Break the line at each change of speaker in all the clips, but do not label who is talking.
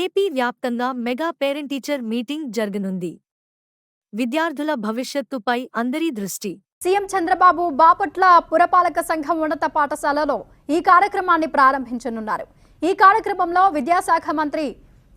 AP వ్యాప్తంగా mega parent teacher meeting జరగనుంది. విద్యార్థుల భవిష్యత్తుపై అందరి దృష్టి.
సీఎం చంద్రబాబు బాపట్ల పురపాలక సంఘం ఉన్నత పాఠశాలలో ఈ కార్యక్రమాన్ని ప్రారంభించనున్నారు. ఈ కార్యక్రమంలో విద్యాశాఖ మంత్రి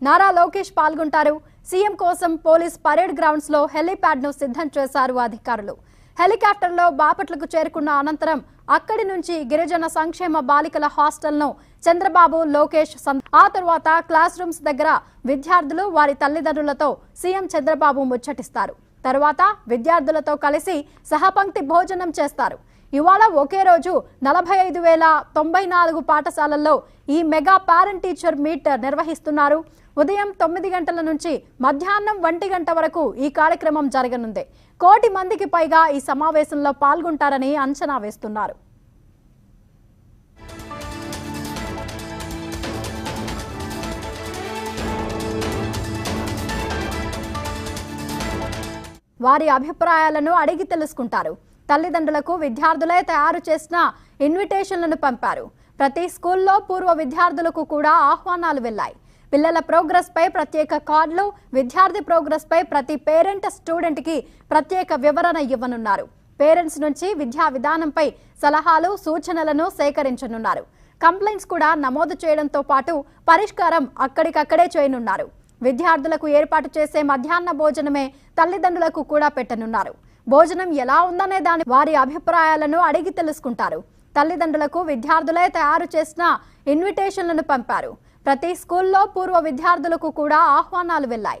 నారా లోకేష్ పాల్గొంటారు. సీఎం కోసం పోలీస్ పరేడ్ గ్రౌండ్స్లో హెలీప్యాడ్ను సిద్ధం చేశారు అధికారులు. హెలికాప్టర్లో బాపట్లకు చేరుకున్న అనంతరం అక్కడి నుంచి గిరిజన సంక్షేమ బాలికల హాస్టల్ను చంద్రబాబు లోకేష్ సం- ఆ తరువాత క్లాస్ రూమ్స్ దగ్గర విద్యార్థులు వారి తల్లిదండ్రులతో సీఎం చంద్రబాబు ముచ్చటిస్తారు. తరువాత విద్యార్థులతో కలిసి సహపంక్తి భోజనం చేస్తారు. ఇవాళ ఒకే రోజు నలభై ఐదు వేల తొంభై నాలుగు పాఠశాలల్లో ఈ మెగా పేరెంట్ టీచర్ మీట్ నిర్వహిస్తున్నారు. ఉదయం తొమ్మిది గంటల నుంచి మధ్యాహ్నం ఒంటి గంట వరకు ఈ కార్యక్రమం జరగనుంది. కోటి మందికి పైగా ఈ సమావేశంలో పాల్గొంటారని అంచనా వేస్తున్నారు. వారి అభిప్రాయాలను అడిగి తెలుసుకుంటారు. తల్లిదండ్రులకు విద్యార్థులే తయారు చేసిన ఇన్విటేషన్లను పంపారు. ప్రతి స్కూల్లో పూర్వ విద్యార్థులకు కూడా ఆహ్వానాలు వెళ్ళాయి పిల్లల ప్రోగ్రెస్ పై ప్రత్యేక కార్డులు విద్యార్థి ప్రోగ్రెస్ పై ప్రతి పేరెంట్ స్టూడెంట్కి ప్రత్యేక వివరణ ఇవ్వనున్నారు. పేరెంట్స్ నుంచి విద్యా విధానంపై సలహాలు సూచనలను సేకరించనున్నారు. కంప్లైంట్స్ కూడా నమోదు చేయడంతో పాటు పరిష్కారం అక్కడికక్కడే చేయనున్నారు. విద్యార్థులకు ఏర్పాటు చేసే మధ్యాహ్న భోజనమే తల్లిదండ్రులకు కూడా పెట్టనున్నారు. భోజనం ఎలా ఉందనే దాని వారి అభిప్రాయాలను అడిగి తెలుసుకుంటారు. తల్లిదండ్రులకు విద్యార్థులే తయారు చేసిన ఇన్విటేషన్లను పంపారు. ప్రతి స్కూల్లో పూర్వ విద్యార్థులకు కూడా ఆహ్వానాలు వెళ్ళాయి.